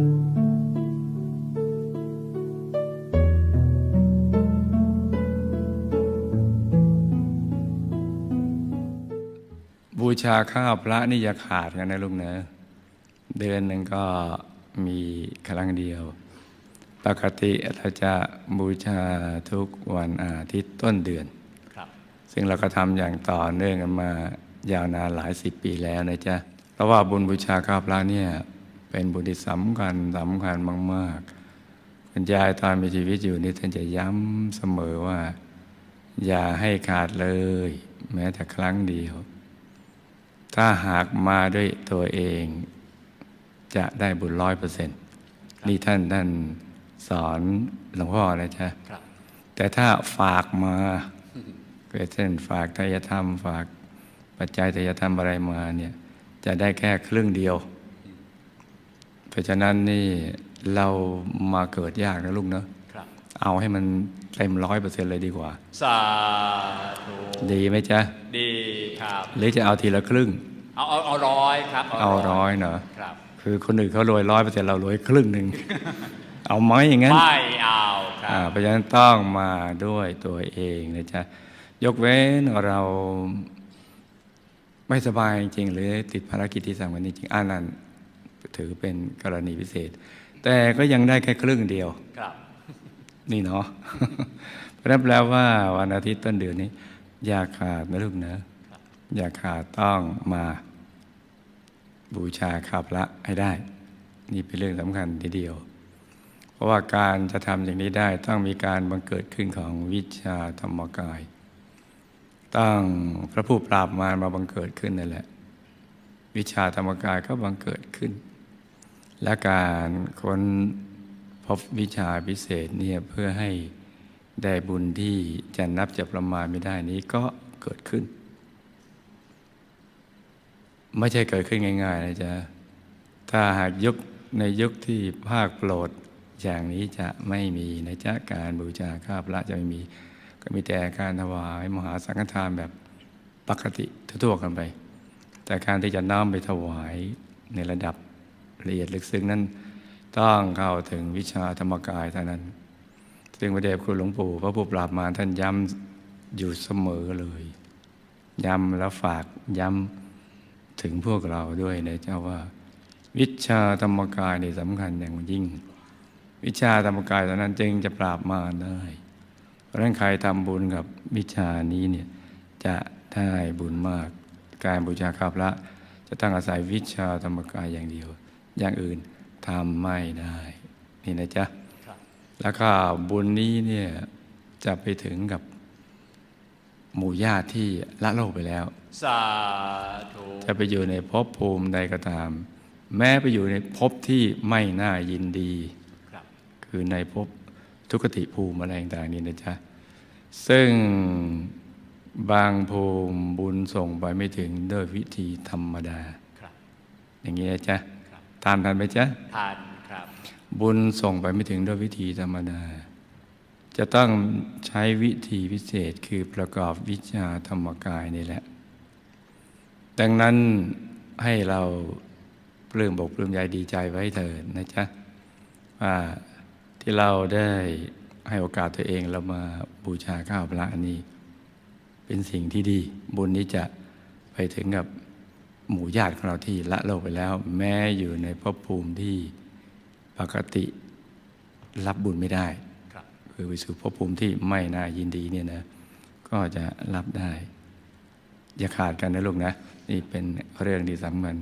บูชาข้าวพระนี่อย่าขาดกันนะลูกนะเดือนหนึ่งก็มีครั้งเดียว ปกติเราจะบูชาทุกวันอาทิตย์ต้นเดือนครับซึ่งเราก็ทำอย่างต่อเนื่องกันมายาวนานหลายสิบปีแล้วนะจ๊ะ เพราะว่าบุญบูชาข้าวพระเนี่ย เป็นบุญที่สำคัญสำคัญมาก ๆ คุณยายตอนมีชีวิตอยู่นี่ท่านจะย้ำเสมอว่า อย่าให้ขาดเลย แม้แต่ครั้งเดียว ถ้าหากมาด้วยตัวเองจะได้บุญร้อยเปอร์เซ็นต์นี่ท่านท่านสอนหลวงพ่อนะจ๊ะครับแต่ถ้าฝากมาเกิดเช่นฝากทายธรรม ฝากปัจจัยทายธรรมอะไรมาเนี่ยจะได้แค่ครึ่งเดียว เพราะฉะนั้นนี่เรามาเกิดยากนะลูกเนาะครับเอาให้มันเต็มร้อยเปอร์เซ็นต์เลยดีกว่า สาธุดีไหมจ๊ะ ดีครับ หรือจะเอาทีละครึ่ง เอาเอาเอาร้อยครับ เอาร้อยเนาะครับ คือคนอื่นเขารวยร้อยเปอร์เซ็นต์เรารวยครึ่งหนึ่ง เอาไหมอย่างนั้น ไม่เอาคอ่ารับเพราะฉะนั้นต้องมาด้วยตัวเองนะจ๊ะ ยกเว้นเราไม่สบายจริงๆหรือติดภารกิจที่สำคัญจริงๆอันนั้น ถือเป็นกรณีพิเศษ แต่ก็ยังได้แค่ครึ่งเดียวครับนี่เนาะเพราะฉะนั้นแปลว่าวันอาทิตย์ต้นเดือนนี้ อย่าขาดนะลูกนะ อย่าขาดต้องมาบูชาข้าพระให้ได้ นี่เป็นเรื่องสำคัญทีเดียว เพราะว่าการจะทำอย่างนี้ได้ต้องมีการบังเกิดขึ้นของวิชาธรรมกายตั้งพระผู้ปราบมารมาบังเกิดขึ้นนั่นแหละ วิชาธรรมกายก็บังเกิดขึ้น และการค้นพบวิชาพิเศษเนี่ยเพื่อให้ได้บุญที่จะนับจะประมาณไม่ได้นี้ก็เกิดขึ้น ไม่ใช่เกิดขึ้นง่าย ๆ นะจ๊ะ ถ้าหากยุคในยุคที่ภาคโปรดอย่างนี้จะไม่มีนะจ๊ะ การบูชาข้าพระจะไม่มี ก็มีแต่การถวายมหาสังฆทานแบบปกติทั่วๆกันไป แต่การที่จะน้อมไปถวายในระดับ ละเอียดลึกซึ้งนั้น ต้องเข้าถึงวิชาธรรมกายเท่านั้น ซึ่งพระเดชคุณหลวงปู่พระผู้ปราบมารท่านย้ำอยู่เสมอเลย ย้ำแล้วฝากย้ำถึงพวกเราด้วยนะเจ้าว่า วิชาธรรมกายนี่สำคัญอย่างยิ่ง วิชาธรรมกายเท่านั้นจึงจะปราบมารได้ เพราะฉะนั้นใครทำบุญกับวิชานี้เนี่ยจะได้บุญมาก การบูชาข้าพระจะต้องอาศัยวิชาธรรมกายอย่างเดียว อย่างอื่นทำไม่ได้ นี่นะจ๊ะครับแล้วก็บุญนี้เนี่ยจะไปถึงกับหมู่ญาติที่ละโลกไปแล้ว สาธุจะไปอยู่ในภพภูมิใดก็ตาม แม้ไปอยู่ในภพที่ไม่น่ายินดีครับคือในภพทุกขติภูมิอะไรต่างๆนี่นะจ๊ะ ซึ่งบางภูมิบุญส่งไปไม่ถึงด้วยวิธีธรรมดาครับอย่างนี้นะจ๊ะ ครับตามทันไหมจ๊ะทานครับ บุญส่งไปไม่ถึงด้วยวิธีธรรมดา จะต้องใช้วิธีพิเศษคือประกอบวิชาธรรมกายนี่แหละ ดังนั้นให้เราปลื้มบอกปลื้มใจดีใจไว้เถิดนะจ๊ะว่าที่เราได้ให้โอกาสตัวเองเรามาบูชาข้าวพระอันนี้ เป็นสิ่งที่ดี บุญนี้จะไปถึงกับ หมู่ญาติของเราที่ละโลกไปแล้ว แม้อยู่ในภพภูมิที่ปกติรับบุญไม่ได้ครับคือไปสู่ภพภูมิที่ไม่น่ายินดีเนี่ยนะก็จะรับได้ อย่าขาดกันนะลูกนะ นี่เป็นเรื่องที่สำคัญ